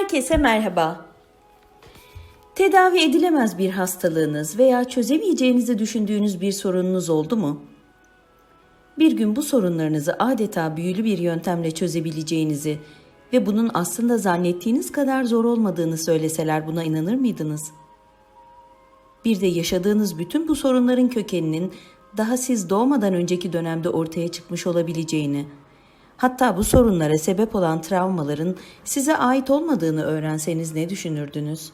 Herkese merhaba. Tedavi edilemez bir hastalığınız veya çözemeyeceğinizi düşündüğünüz bir sorununuz oldu mu? Bir gün bu sorunlarınızı adeta büyülü bir yöntemle çözebileceğinizi ve bunun aslında zannettiğiniz kadar zor olmadığını söyleseler buna inanır mıydınız? Bir de yaşadığınız bütün bu sorunların kökeninin daha siz doğmadan önceki dönemde ortaya çıkmış olabileceğini, hatta bu sorunlara sebep olan travmaların size ait olmadığını öğrenseniz ne düşünürdünüz?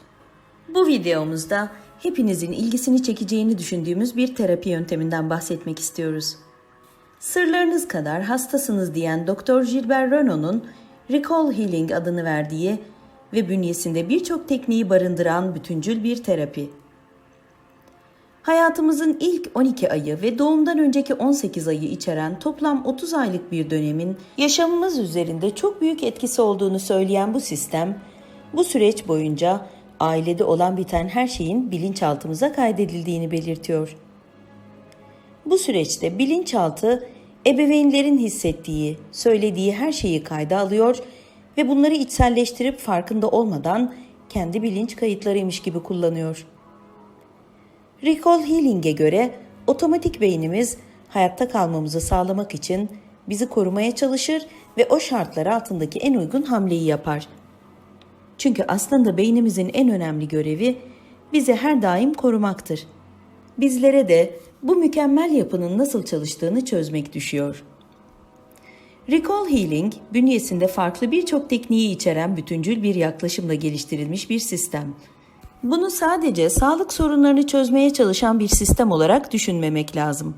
Bu videomuzda hepinizin ilgisini çekeceğini düşündüğümüz bir terapi yönteminden bahsetmek istiyoruz. Sırlarınız kadar hastasınız diyen Dr. Gilbert Renault'un Recall Healing adını verdiği ve bünyesinde birçok tekniği barındıran bütüncül bir terapi. Hayatımızın ilk 12 ayı ve doğumdan önceki 18 ayı içeren toplam 30 aylık bir dönemin yaşamımız üzerinde çok büyük etkisi olduğunu söyleyen bu sistem, bu süreç boyunca ailede olan biten her şeyin bilinçaltımıza kaydedildiğini belirtiyor. Bu süreçte bilinçaltı ebeveynlerin hissettiği, söylediği her şeyi kayda alıyor ve bunları içselleştirip farkında olmadan kendi bilinç kayıtlarıymış gibi kullanıyor. Recall Healing'e göre otomatik beynimiz hayatta kalmamızı sağlamak için bizi korumaya çalışır ve o şartlar altındaki en uygun hamleyi yapar. Çünkü aslında beynimizin en önemli görevi bizi her daim korumaktır. Bizlere de bu mükemmel yapının nasıl çalıştığını çözmek düşüyor. Recall Healing, bünyesinde farklı birçok tekniği içeren bütüncül bir yaklaşımla geliştirilmiş bir sistem. Bunu sadece sağlık sorunlarını çözmeye çalışan bir sistem olarak düşünmemek lazım.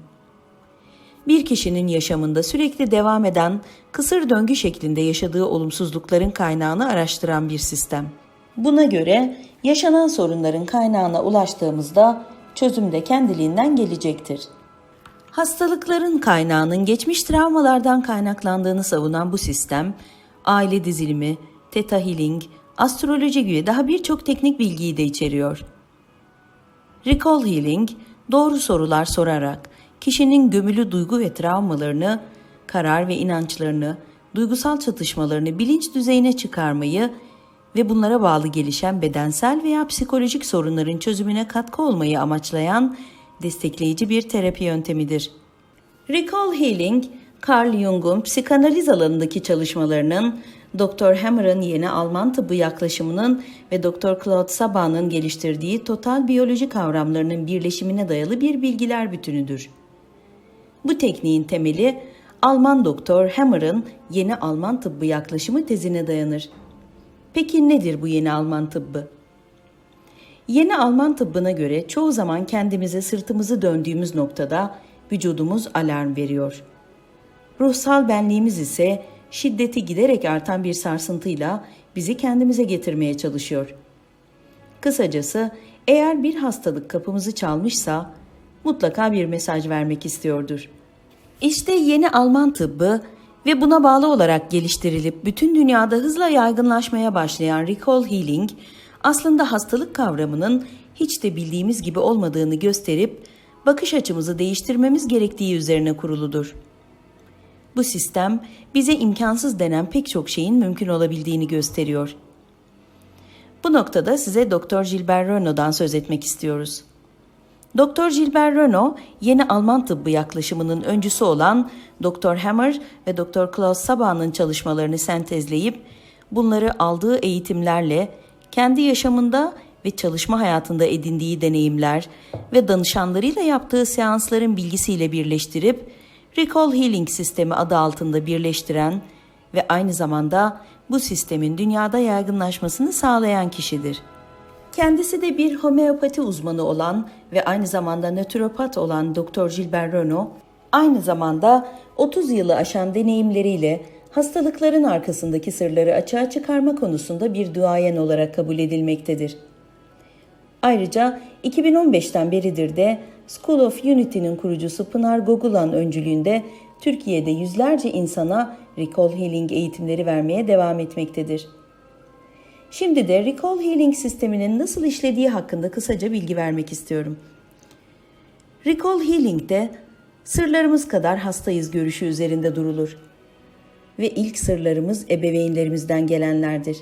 Bir kişinin yaşamında sürekli devam eden kısır döngü şeklinde yaşadığı olumsuzlukların kaynağını araştıran bir sistem. Buna göre yaşanan sorunların kaynağına ulaştığımızda çözüm de kendiliğinden gelecektir. Hastalıkların kaynağının geçmiş travmalardan kaynaklandığını savunan bu sistem, aile dizilimi, theta healing, astroloji gibi daha birçok teknik bilgiyi de içeriyor. Recall Healing, doğru sorular sorarak kişinin gömülü duygu ve travmalarını, karar ve inançlarını, duygusal çatışmalarını bilinç düzeyine çıkarmayı ve bunlara bağlı gelişen bedensel veya psikolojik sorunların çözümüne katkı olmayı amaçlayan destekleyici bir terapi yöntemidir. Recall Healing, Carl Jung'un psikanaliz alanındaki çalışmalarının, Dr. Hammer'ın yeni Alman tıbbı yaklaşımının ve Dr. Claude Saban'ın geliştirdiği total biyoloji kavramlarının birleşimine dayalı bir bilgiler bütünüdür. Bu tekniğin temeli Alman doktor Hammer'ın yeni Alman tıbbı yaklaşımı tezine dayanır. Peki nedir bu yeni Alman tıbbı? Yeni Alman tıbbına göre çoğu zaman kendimize sırtımızı döndüğümüz noktada vücudumuz alarm veriyor. Ruhsal benliğimiz ise şiddeti giderek artan bir sarsıntıyla bizi kendimize getirmeye çalışıyor. Kısacası eğer bir hastalık kapımızı çalmışsa mutlaka bir mesaj vermek istiyordur. İşte yeni Alman tıbbı ve buna bağlı olarak geliştirilip bütün dünyada hızla yaygınlaşmaya başlayan Recall Healing aslında hastalık kavramının hiç de bildiğimiz gibi olmadığını gösterip bakış açımızı değiştirmemiz gerektiği üzerine kuruludur. Bu sistem bize imkansız denen pek çok şeyin mümkün olabildiğini gösteriyor. Bu noktada size Dr. Gilbert Renault'dan söz etmek istiyoruz. Dr. Gilbert Renault, yeni Alman tıbbı yaklaşımının öncüsü olan Dr. Hammer ve Dr. Klaus Saban'ın çalışmalarını sentezleyip bunları aldığı eğitimlerle kendi yaşamında ve çalışma hayatında edindiği deneyimler ve danışanlarıyla yaptığı seansların bilgisiyle birleştirip Recall Healing sistemi adı altında birleştiren ve aynı zamanda bu sistemin dünyada yaygınlaşmasını sağlayan kişidir. Kendisi de bir homeopati uzmanı olan ve aynı zamanda natüropat olan Dr. Gilbert Renault, aynı zamanda 30 yılı aşan deneyimleriyle hastalıkların arkasındaki sırları açığa çıkarma konusunda bir duayen olarak kabul edilmektedir. Ayrıca 2015'ten beridir de School of Unity'nin kurucusu Pınar Gogulan öncülüğünde Türkiye'de yüzlerce insana Recall Healing eğitimleri vermeye devam etmektedir. Şimdi de Recall Healing sisteminin nasıl işlediği hakkında kısaca bilgi vermek istiyorum. Recall Healing'de sırlarımız kadar hastayız görüşü üzerinde durulur. Ve ilk sırlarımız ebeveynlerimizden gelenlerdir.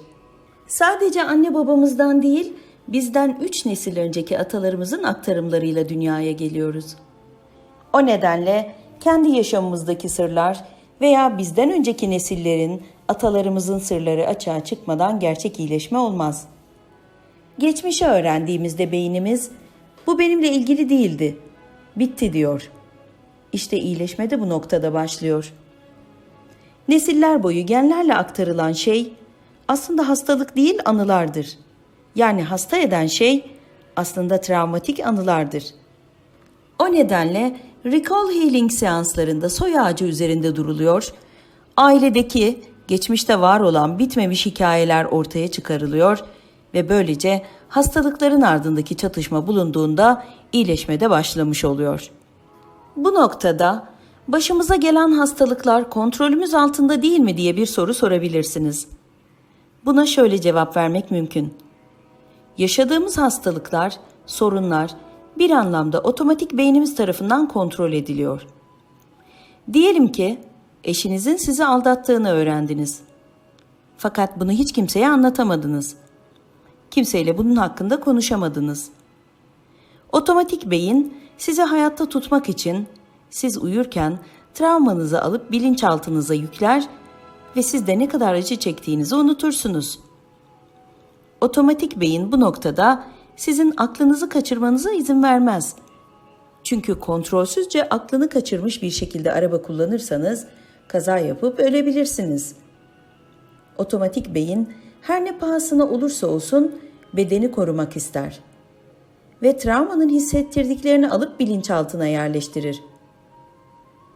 Sadece anne babamızdan değil, bizden üç nesil önceki atalarımızın aktarımlarıyla dünyaya geliyoruz. O nedenle kendi yaşamımızdaki sırlar veya bizden önceki nesillerin, atalarımızın sırları açığa çıkmadan gerçek iyileşme olmaz. Geçmişi öğrendiğimizde beynimiz bu benimle ilgili değildi. Bitti diyor. İşte iyileşme de bu noktada başlıyor. Nesiller boyu genlerle aktarılan şey aslında hastalık değil anılardır. Yani hasta eden şey aslında travmatik anılardır. O nedenle recall healing seanslarında soy ağacı üzerinde duruluyor, ailedeki geçmişte var olan bitmemiş hikayeler ortaya çıkarılıyor ve böylece hastalıkların ardındaki çatışma bulunduğunda iyileşme de başlamış oluyor. Bu noktada başımıza gelen hastalıklar kontrolümüz altında değil mi diye bir soru sorabilirsiniz. Buna şöyle cevap vermek mümkün. Yaşadığımız hastalıklar, sorunlar bir anlamda otomatik beynimiz tarafından kontrol ediliyor. Diyelim ki eşinizin sizi aldattığını öğrendiniz. Fakat bunu hiç kimseye anlatamadınız. Kimseyle bunun hakkında konuşamadınız. Otomatik beyin sizi hayatta tutmak için siz uyurken travmanızı alıp bilinçaltınıza yükler ve siz de ne kadar acı çektiğinizi unutursunuz. Otomatik beyin bu noktada sizin aklınızı kaçırmanıza izin vermez. Çünkü kontrolsüzce aklını kaçırmış bir şekilde araba kullanırsanız kaza yapıp ölebilirsiniz. Otomatik beyin her ne pahasına olursa olsun bedeni korumak ister ve travmanın hissettirdiklerini alıp bilinçaltına yerleştirir.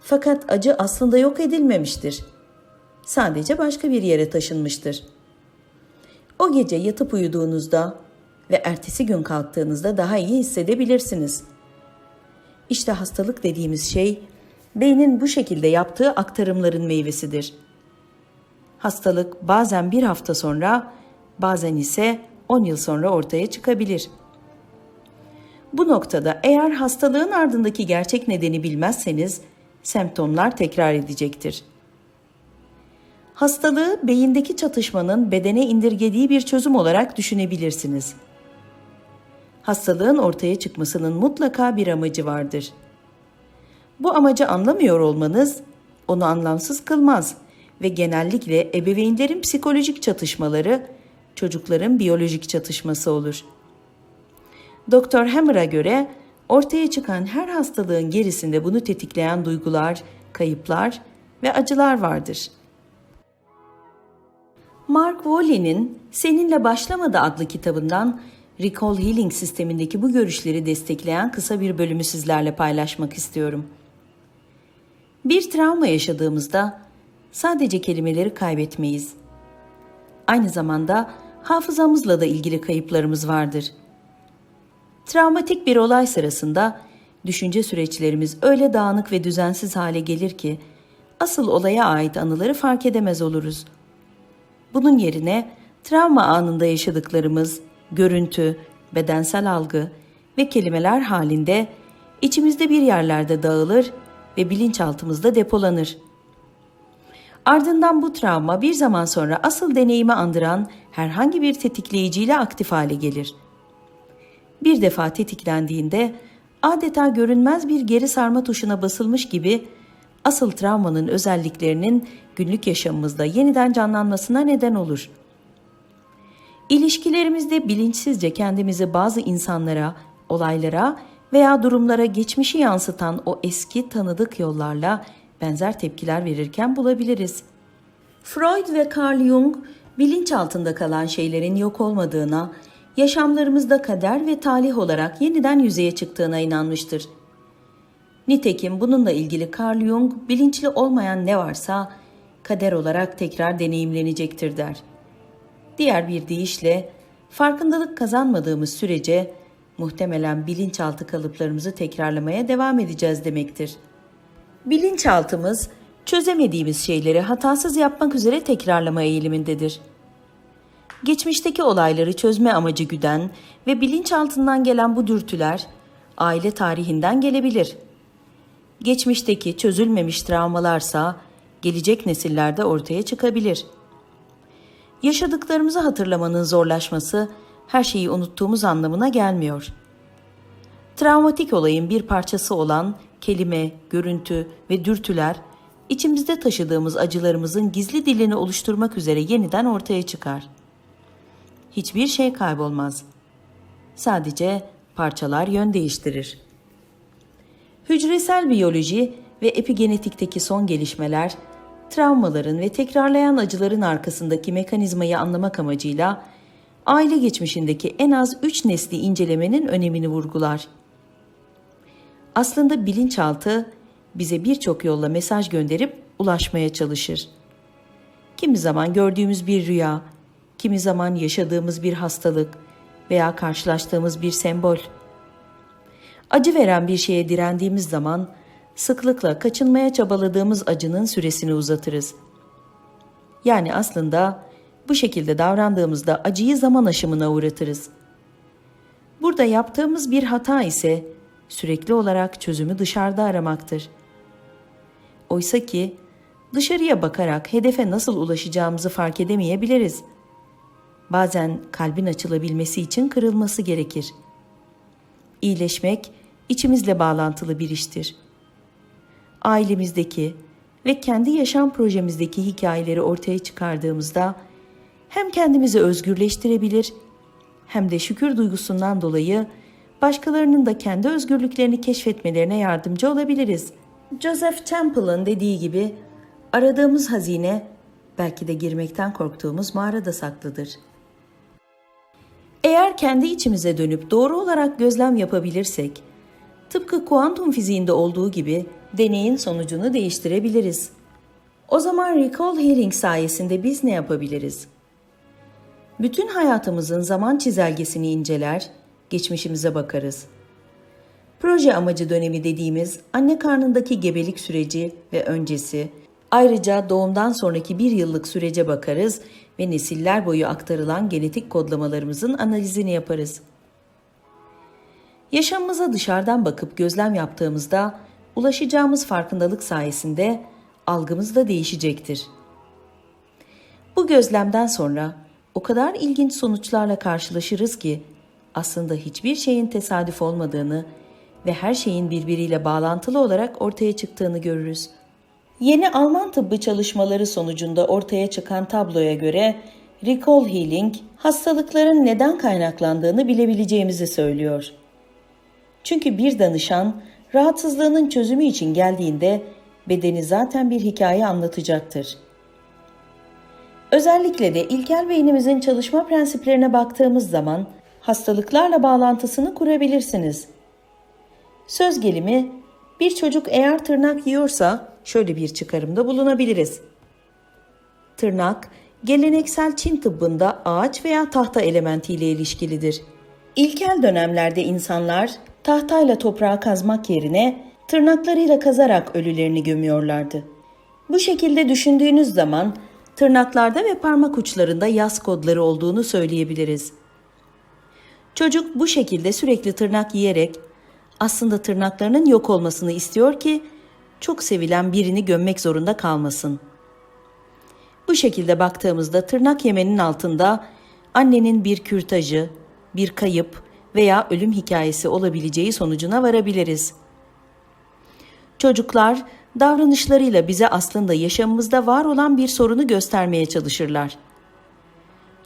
Fakat acı aslında yok edilmemiştir. Sadece başka bir yere taşınmıştır. O gece yatıp uyuduğunuzda ve ertesi gün kalktığınızda daha iyi hissedebilirsiniz. İşte hastalık dediğimiz şey beynin bu şekilde yaptığı aktarımların meyvesidir. Hastalık bazen bir hafta sonra, bazen ise 10 yıl sonra ortaya çıkabilir. Bu noktada eğer hastalığın ardındaki gerçek nedeni bilmezseniz semptomlar tekrar edecektir. Hastalığı beyindeki çatışmanın bedene indirgediği bir çözüm olarak düşünebilirsiniz. Hastalığın ortaya çıkmasının mutlaka bir amacı vardır. Bu amacı anlamıyor olmanız onu anlamsız kılmaz ve genellikle ebeveynlerin psikolojik çatışmaları çocukların biyolojik çatışması olur. Doktor Hammer'a göre ortaya çıkan her hastalığın gerisinde bunu tetikleyen duygular, kayıplar ve acılar vardır. Mark Woolley'nin Seninle Başlamadı adlı kitabından Recall Healing sistemindeki bu görüşleri destekleyen kısa bir bölümü sizlerle paylaşmak istiyorum. Bir travma yaşadığımızda sadece kelimeleri kaybetmeyiz. Aynı zamanda hafızamızla da ilgili kayıplarımız vardır. Travmatik bir olay sırasında düşünce süreçlerimiz öyle dağınık ve düzensiz hale gelir ki asıl olaya ait anıları fark edemez oluruz. Bunun yerine travma anında yaşadıklarımız, görüntü, bedensel algı ve kelimeler halinde içimizde bir yerlerde dağılır ve bilinçaltımızda depolanır. Ardından bu travma bir zaman sonra asıl deneyimi andıran herhangi bir tetikleyiciyle aktif hale gelir. Bir defa tetiklendiğinde adeta görünmez bir geri sarma tuşuna basılmış gibi asıl travmanın özelliklerinin günlük yaşamımızda yeniden canlanmasına neden olur. İlişkilerimizde bilinçsizce kendimizi bazı insanlara, olaylara veya durumlara geçmişi yansıtan o eski tanıdık yollarla benzer tepkiler verirken bulabiliriz. Freud ve Carl Jung bilinç altında kalan şeylerin yok olmadığına, yaşamlarımızda kader ve talih olarak yeniden yüzeye çıktığına inanmıştır. Nitekim bununla ilgili Carl Jung bilinçli olmayan ne varsa kader olarak tekrar deneyimlenecektir der. Diğer bir deyişle farkındalık kazanmadığımız sürece muhtemelen bilinçaltı kalıplarımızı tekrarlamaya devam edeceğiz demektir. Bilinçaltımız çözemediğimiz şeyleri hatasız yapmak üzere tekrarlama eğilimindedir. Geçmişteki olayları çözme amacı güden ve bilinçaltından gelen bu dürtüler aile tarihinden gelebilir. Geçmişteki çözülmemiş travmalarsa gelecek nesillerde ortaya çıkabilir. Yaşadıklarımızı hatırlamanın zorlaşması her şeyi unuttuğumuz anlamına gelmiyor. Travmatik olayın bir parçası olan kelime, görüntü ve dürtüler içimizde taşıdığımız acılarımızın gizli dilini oluşturmak üzere yeniden ortaya çıkar. Hiçbir şey kaybolmaz. Sadece parçalar yön değiştirir. Hücresel biyoloji ve epigenetikteki son gelişmeler, travmaların ve tekrarlayan acıların arkasındaki mekanizmayı anlamak amacıyla aile geçmişindeki en az 3 nesli incelemenin önemini vurgular. Aslında bilinçaltı bize birçok yolla mesaj gönderip ulaşmaya çalışır. Kimi zaman gördüğümüz bir rüya, kimi zaman yaşadığımız bir hastalık veya karşılaştığımız bir sembol. Acı veren bir şeye direndiğimiz zaman sıklıkla kaçınmaya çabaladığımız acının süresini uzatırız. Yani aslında bu şekilde davrandığımızda acıyı zaman aşımına uğratırız. Burada yaptığımız bir hata ise sürekli olarak çözümü dışarıda aramaktır. Oysa ki dışarıya bakarak hedefe nasıl ulaşacağımızı fark edemeyebiliriz. Bazen kalbin açılabilmesi için kırılması gerekir. İyileşmek içimizle bağlantılı bir iştir. Ailemizdeki ve kendi yaşam projemizdeki hikayeleri ortaya çıkardığımızda hem kendimizi özgürleştirebilir hem de şükür duygusundan dolayı başkalarının da kendi özgürlüklerini keşfetmelerine yardımcı olabiliriz. Joseph Temple'ın dediği gibi aradığımız hazine belki de girmekten korktuğumuz mağarada saklıdır. Eğer kendi içimize dönüp doğru olarak gözlem yapabilirsek, tıpkı kuantum fiziğinde olduğu gibi deneyin sonucunu değiştirebiliriz. O zaman recall healing sayesinde biz ne yapabiliriz? Bütün hayatımızın zaman çizelgesini inceler, geçmişimize bakarız. Proje amacı dönemi dediğimiz anne karnındaki gebelik süreci ve öncesi, ayrıca doğumdan sonraki bir yıllık sürece bakarız ve nesiller boyu aktarılan genetik kodlamalarımızın analizini yaparız. Yaşamımıza dışarıdan bakıp gözlem yaptığımızda ulaşacağımız farkındalık sayesinde algımız da değişecektir. Bu gözlemden sonra o kadar ilginç sonuçlarla karşılaşırız ki aslında hiçbir şeyin tesadüf olmadığını ve her şeyin birbiriyle bağlantılı olarak ortaya çıktığını görürüz. Yeni Alman tıbbı çalışmaları sonucunda ortaya çıkan tabloya göre recall healing hastalıkların neden kaynaklandığını bilebileceğimizi söylüyor. Çünkü bir danışan rahatsızlığının çözümü için geldiğinde bedeni zaten bir hikaye anlatacaktır. Özellikle de ilkel beynimizin çalışma prensiplerine baktığımız zaman hastalıklarla bağlantısını kurabilirsiniz. Söz gelimi bir çocuk eğer tırnak yiyorsa şöyle bir çıkarımda bulunabiliriz. Tırnak geleneksel Çin tıbbında ağaç veya tahta elementiyle ilişkilidir. İlkel dönemlerde insanlar tahtayla toprağı kazmak yerine tırnaklarıyla kazarak ölülerini gömüyorlardı. Bu şekilde düşündüğünüz zaman tırnaklarda ve parmak uçlarında yaz kodları olduğunu söyleyebiliriz. Çocuk bu şekilde sürekli tırnak yiyerek aslında tırnaklarının yok olmasını istiyor ki çok sevilen birini gömmek zorunda kalmasın. Bu şekilde baktığımızda tırnak yemenin altında annenin bir kürtajı, bir kayıp veya ölüm hikayesi olabileceği sonucuna varabiliriz. Çocuklar davranışlarıyla bize aslında yaşamımızda var olan bir sorunu göstermeye çalışırlar.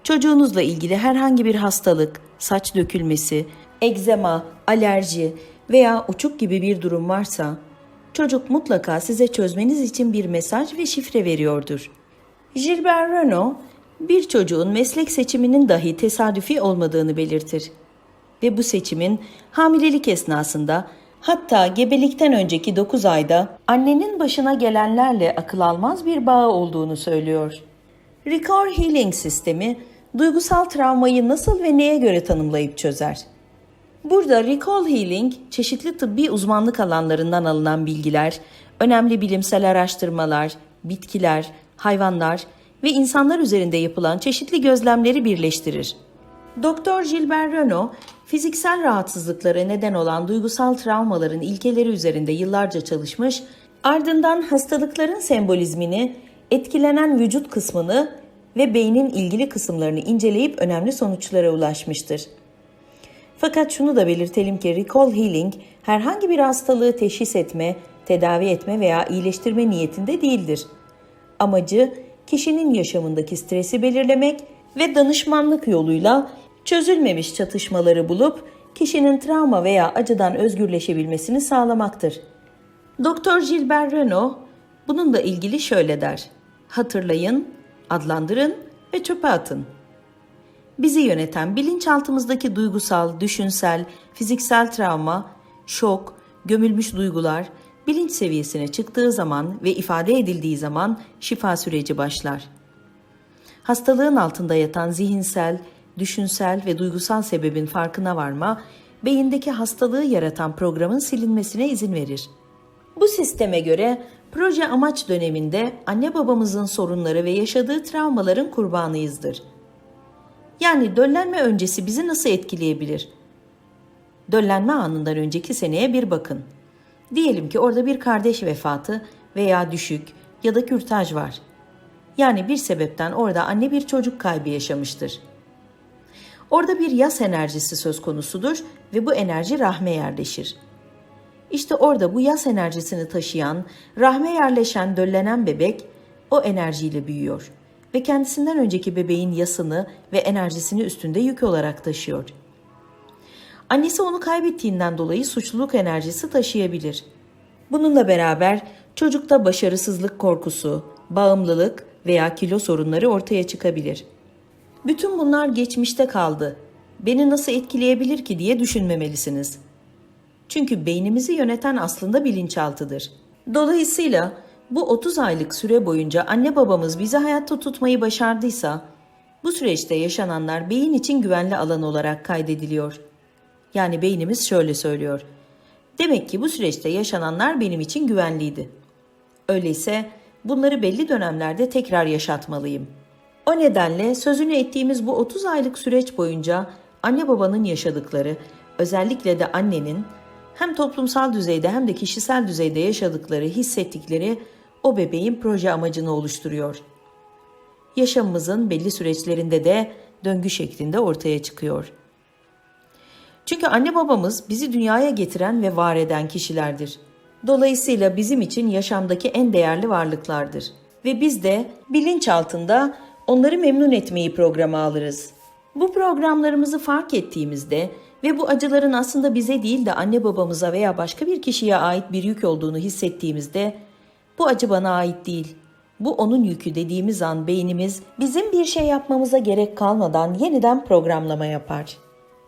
Çocuğunuzla ilgili herhangi bir hastalık, saç dökülmesi, egzema, alerji veya uçuk gibi bir durum varsa, çocuk mutlaka size çözmeniz için bir mesaj ve şifre veriyordur. Gilbert Renault, bir çocuğun meslek seçiminin dahi tesadüfi olmadığını belirtir. Ve bu seçimin hamilelik esnasında hatta gebelikten önceki 9 ayda annenin başına gelenlerle akıl almaz bir bağı olduğunu söylüyor. Ricard Healing sistemi duygusal travmayı nasıl ve neye göre tanımlayıp çözer? Burada Recall Healing, çeşitli tıbbi uzmanlık alanlarından alınan bilgiler, önemli bilimsel araştırmalar, bitkiler, hayvanlar ve insanlar üzerinde yapılan çeşitli gözlemleri birleştirir. Doktor Gilbert Renault, fiziksel rahatsızlıklara neden olan duygusal travmaların ilkeleri üzerinde yıllarca çalışmış, ardından hastalıkların sembolizmini, etkilenen vücut kısmını ve beynin ilgili kısımlarını inceleyip önemli sonuçlara ulaşmıştır. Fakat şunu da belirtelim ki recall healing herhangi bir hastalığı teşhis etme, tedavi etme veya iyileştirme niyetinde değildir. Amacı kişinin yaşamındaki stresi belirlemek ve danışmanlık yoluyla çözülmemiş çatışmaları bulup kişinin travma veya acıdan özgürleşebilmesini sağlamaktır. Dr. Gilbert Renault bununla ilgili şöyle der. Hatırlayın, adlandırın ve çöpe atın. Bizi yöneten bilinçaltımızdaki duygusal, düşünsel, fiziksel travma, şok, gömülmüş duygular bilinç seviyesine çıktığı zaman ve ifade edildiği zaman şifa süreci başlar. Hastalığın altında yatan zihinsel, düşünsel ve duygusal sebebin farkına varma, beyindeki hastalığı yaratan programın silinmesine izin verir. Bu sisteme göre proje amaç döneminde anne babamızın sorunları ve yaşadığı travmaların kurbanıyızdır. Yani döllenme öncesi bizi nasıl etkileyebilir? Döllenme anından önceki seneye bir bakın. Diyelim ki orada bir kardeş vefatı veya düşük ya da kürtaj var. Yani bir sebepten orada anne bir çocuk kaybı yaşamıştır. Orada bir yas enerjisi söz konusudur ve bu enerji rahme yerleşir. İşte orada bu yas enerjisini taşıyan, rahme yerleşen döllenen bebek o enerjiyle büyüyor ve kendisinden önceki bebeğin yasını ve enerjisini üstünde yük olarak taşıyor. Annesi onu kaybettiğinden dolayı suçluluk enerjisi taşıyabilir. Bununla beraber çocukta başarısızlık korkusu, bağımlılık veya kilo sorunları ortaya çıkabilir. Bütün bunlar geçmişte kaldı. Beni nasıl etkileyebilir ki diye düşünmemelisiniz. Çünkü beynimizi yöneten aslında bilinçaltıdır. Dolayısıyla bu 30 aylık süre boyunca anne babamız bizi hayatta tutmayı başardıysa, bu süreçte yaşananlar beyin için güvenli alan olarak kaydediliyor. Yani beynimiz şöyle söylüyor. Demek ki bu süreçte yaşananlar benim için güvenliydi. Öyleyse bunları belli dönemlerde tekrar yaşatmalıyım. O nedenle sözünü ettiğimiz bu 30 aylık süreç boyunca anne babanın yaşadıkları, özellikle de annenin hem toplumsal düzeyde hem de kişisel düzeyde yaşadıkları, hissettikleri o bebeğin proje amacını oluşturuyor. Yaşamımızın belli süreçlerinde de döngü şeklinde ortaya çıkıyor. Çünkü anne babamız bizi dünyaya getiren ve var eden kişilerdir. Dolayısıyla bizim için yaşamdaki en değerli varlıklardır. Ve biz de bilinç altında onları memnun etmeyi programa alırız. Bu programlarımızı fark ettiğimizde ve bu acıların aslında bize değil de anne babamıza veya başka bir kişiye ait bir yük olduğunu hissettiğimizde bu acı bana ait değil. Bu onun yükü dediğimiz an beynimiz bizim bir şey yapmamıza gerek kalmadan yeniden programlama yapar.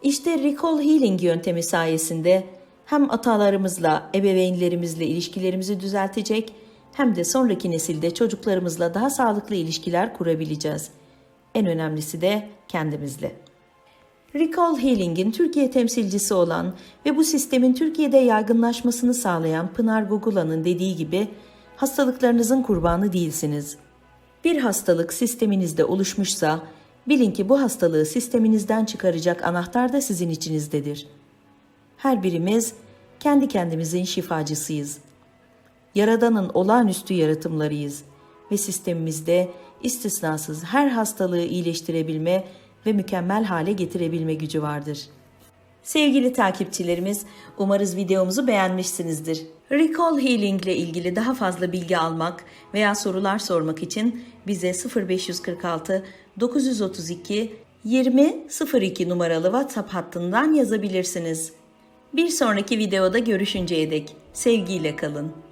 İşte recall healing yöntemi sayesinde hem atalarımızla, ebeveynlerimizle ilişkilerimizi düzeltecek hem de sonraki nesilde çocuklarımızla daha sağlıklı ilişkiler kurabileceğiz. En önemlisi de kendimizle. Recall Healing'in Türkiye temsilcisi olan ve bu sistemin Türkiye'de yaygınlaşmasını sağlayan Pınar Gugula'nın dediği gibi hastalıklarınızın kurbanı değilsiniz. Bir hastalık sisteminizde oluşmuşsa bilin ki bu hastalığı sisteminizden çıkaracak anahtar da sizin içinizdedir. Her birimiz kendi kendimizin şifacısıyız. Yaradanın olağanüstü yaratımlarıyız ve sistemimizde istisnasız her hastalığı iyileştirebilme ve mükemmel hale getirebilme gücü vardır. Sevgili takipçilerimiz, umarız videomuzu beğenmişsinizdir. Recall Healing ile ilgili daha fazla bilgi almak veya sorular sormak için bize 0546 932 2002 numaralı WhatsApp hattından yazabilirsiniz. Bir sonraki videoda görüşünceye dek sevgiyle kalın.